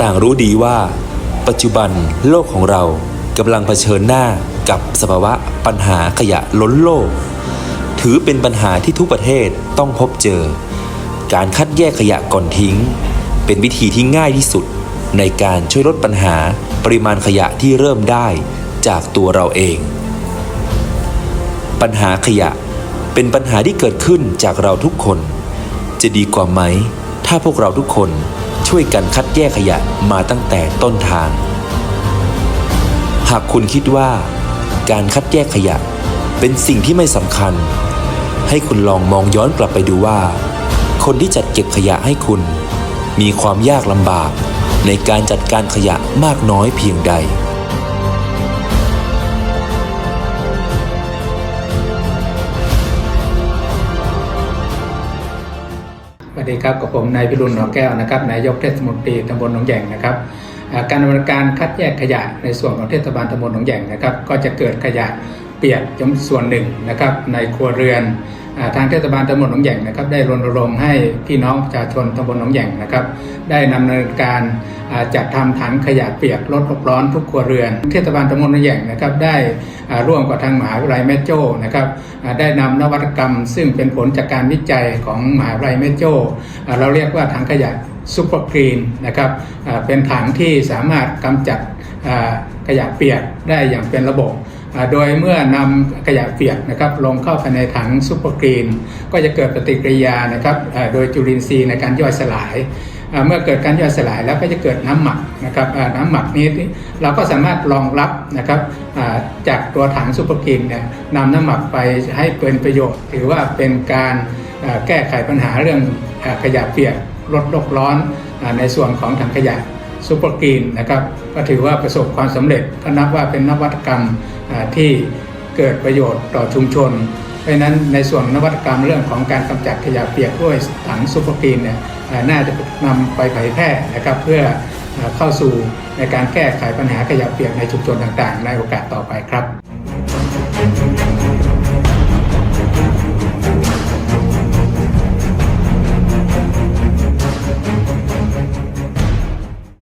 ต่างรู้ดีว่า ปัจจุบันโลกของเรากำลังเผชิญหน้ากับสภาวะปัญหาขยะล้นโลก ถือเป็นปัญหาที่ทุกประเทศต้องพบเจอ การคัดแยกขยะก่อนทิ้ง เป็นวิธีที่ง่ายที่สุดในการช่วยลดปัญหาปริมาณขยะที่เริ่มได้จากตัวเราเอง ปัญหาขยะเป็นปัญหาที่เกิดขึ้นจากเราทุกคน จะดีกว่าไหม ถ้าพวกเราทุกคน ช่วยกันคัดแยกขยะมาตั้งแต่ต้นทาง หากคุณคิดว่า การคัดแยกขยะเป็นสิ่งที่ไม่สำคัญ ให้คุณลองมองย้อนกลับไปดูว่า คนที่จัดเก็บขยะให้คุณ มีความยากลำบากในการจัดการขยะมากน้อยเพียงใด วัสดีครับกับผมนายพิรุณหนอแก้วนะครับนายกเทศมนตรีตำบลหนองแยงนะครับการดำเนินการคัดแยกขยะในส่วนของเทศบาลตำบลหนองแยงนะครับ ก็จะเกิดขยะเปียกจำนวนส่วนหนึ่งนะครับในครัวเรือน ทางเทศบาลตำบลหนองแหย่งนะครับได้รณรงค์ให้พี่น้องประชาชนตำบลหนองแหย่งนะครับ ได้ดำเนินการจัดทำถังขยะเปียกลดโลกร้อนทุกครัวเรือน เทศบาลตำบลหนองแหย่งนะครับได้ร่วมกับทางมหาวิทยาลัยแม่โจ้นะครับได้นำนวัตกรรม ซึ่งเป็นผลจากการวิจัยของมหาวิทยาลัยแม่โจ้เราเรียกว่าถังขยะซูเปอร์กรีนนะครับเป็นถังที่สามารถกำจัด ขยะเปียกได้อย่างเป็นระบบ โดยเมื่อนำขยะเปียกนะครับลงเข้าภายในถังซูเปอร์กรีน ก็จะเกิดปฏิกิริยานะครับโดยจุลินทรีย์ในการย่อยสลายเมื่อเกิดการย่อยสลายแล้วก็จะเกิดน้ำหมักนะครับน้ำหมักนี้เราก็สามารถรองรับนะครับจากตัวถังซูเปอร์กรีนเนี่ยนำน้ำหมักไปให้เป็นประโยชน์ ถือว่าเป็นการแก้ไขปัญหาเรื่องขยะเปียกลดโลกร้อนในส่วนของถังขยะ ซูเปอร์กรีนนะครับก็ถือว่าประสบความสำเร็จก็นับว่าเป็นนวัตกรรมที่เกิดประโยชน์ต่อชุมชน เพราะนั้นในส่วนนวัตกรรมเรื่องของการกำจัดขยะเปียกด้วยถังซูเปอร์กรีนเนี่ยน่าจะนำไปเผยแพร่นะครับเพื่อเข้าสู่ในการแก้ไขปัญหาขยะเปียกในชุมชนต่างๆ ในโอกาสต่อไปครับ